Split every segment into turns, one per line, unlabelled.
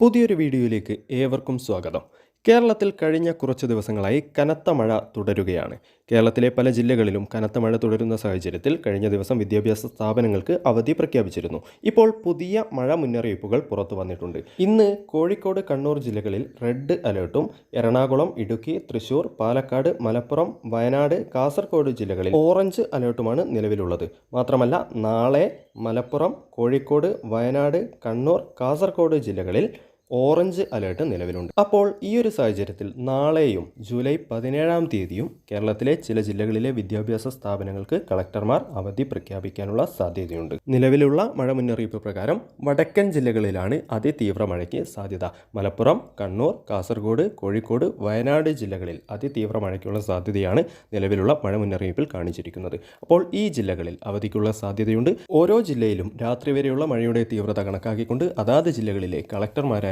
പുതിയൊരു വീഡിയോയിലേക്ക് ഏവർക്കും സ്വാഗതം. കേരളത്തിൽ കഴിഞ്ഞ കുറച്ച് ദിവസങ്ങളായി കനത്ത മഴ തുടരുകയാണ്. കേരളത്തിലെ പല ജില്ലകളിലും കനത്ത മഴ തുടരുന്ന സാഹചര്യത്തിൽ കഴിഞ്ഞ ദിവസം വിദ്യാഭ്യാസ സ്ഥാപനങ്ങൾക്ക് അവധി പ്രഖ്യാപിച്ചിരുന്നു. ഇപ്പോൾ പുതിയ മഴ മുന്നറിയിപ്പുകൾ പുറത്തു വന്നിട്ടുണ്ട്. ഇന്ന് കോഴിക്കോട് കണ്ണൂർ ജില്ലകളിൽ റെഡ് അലേർട്ടും എറണാകുളം ഇടുക്കി തൃശൂർ പാലക്കാട് മലപ്പുറം വയനാട് കാസർഗോഡ് ജില്ലകളിൽ ഓറഞ്ച് അലേർട്ടുമാണ് നിലവിലുള്ളത്. മാത്രമല്ല നാളെ മലപ്പുറം കോഴിക്കോട് വയനാട് കണ്ണൂർ കാസർഗോഡ് ജില്ലകളിൽ ഓറഞ്ച് അലേർട്ട് നിലവിലുണ്ട്. അപ്പോൾ ഈ ഒരു സാഹചര്യത്തിൽ നാളെയും ജൂലൈ പതിനേഴാം തീയതിയും കേരളത്തിലെ ചില ജില്ലകളിലെ വിദ്യാഭ്യാസ സ്ഥാപനങ്ങൾക്ക് കളക്ടർമാർ അവധി പ്രഖ്യാപിക്കാനുള്ള സാധ്യതയുണ്ട്. നിലവിലുള്ള മഴ മുന്നറിയിപ്പ് പ്രകാരം വടക്കൻ ജില്ലകളിലാണ് അതിതീവ്ര മഴയ്ക്ക് സാധ്യത. മലപ്പുറം കണ്ണൂർ കാസർഗോഡ് കോഴിക്കോട് വയനാട് ജില്ലകളിൽ അതിതീവ്ര മഴയ്ക്കുള്ള സാധ്യതയാണ് നിലവിലുള്ള മഴ മുന്നറിയിപ്പിൽ കാണിച്ചിരിക്കുന്നത്. അപ്പോൾ ഈ ജില്ലകളിൽ അവധിക്കുള്ള സാധ്യതയുണ്ട്. ഓരോ ജില്ലയിലും രാത്രി വരെയുള്ള മഴയുടെ തീവ്രത കണക്കാക്കിക്കൊണ്ട് അതാത് ജില്ലകളിലെ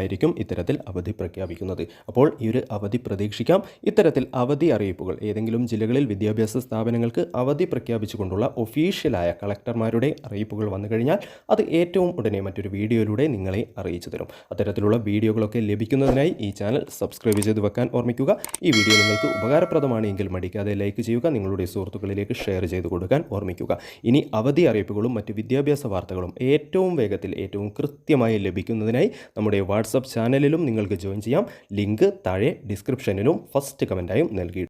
കളക്ടർമാരായിരിക്കും ഇത്തരത്തിൽ അവധി പ്രഖ്യാപിക്കുന്നത്. അപ്പോൾ ഈ ഒരു അവധി പ്രതീക്ഷിക്കാം. ഇത്തരത്തിൽ അവധി അറിയിപ്പുകൾ ഏതെങ്കിലും ജില്ലകളിൽ വിദ്യാഭ്യാസ സ്ഥാപനങ്ങൾക്ക് അവധി പ്രഖ്യാപിച്ചുകൊണ്ടുള്ള ഒഫീഷ്യലായ കളക്ടർമാരുടെ അറിയിപ്പുകൾ വന്നു കഴിഞ്ഞാൽ അത് ഏറ്റവും ഉടനെ മറ്റൊരു വീഡിയോയിലൂടെ നിങ്ങളെ അറിയിച്ചു തരും. അത്തരത്തിലുള്ള വീഡിയോകളൊക്കെ ലഭിക്കുന്നതിനായി ഈ ചാനൽ സബ്സ്ക്രൈബ് ചെയ്ത് വെക്കാൻ ഓർമ്മിക്കുക. ഈ വീഡിയോ നിങ്ങൾക്ക് ഉപകാരപ്രദമാണെങ്കിൽ മടിക്കാതെ ലൈക്ക് ചെയ്യുക നിങ്ങളുടെ സുഹൃത്തുക്കളിലേക്ക് ഷെയർ ചെയ്ത് കൊടുക്കാൻ ഓർമ്മിക്കുക. ഇനി അവധി അറിയിപ്പുകളും മറ്റ് വിദ്യാഭ്യാസ വാർത്തകളും ഏറ്റവും വേഗത്തിൽ ഏറ്റവും കൃത്യമായി ലഭിക്കുന്നതിനായി നമ്മുടെ വാട്സപ്പ് ചാനലിലും നിങ്ങൾക്ക് ജോയിൻ ചെയ്യാം. ലിങ്ക് താഴെ ഡിസ്ക്രിപ്ഷനിലും ഫസ്റ്റ് കമന്റായും നൽകി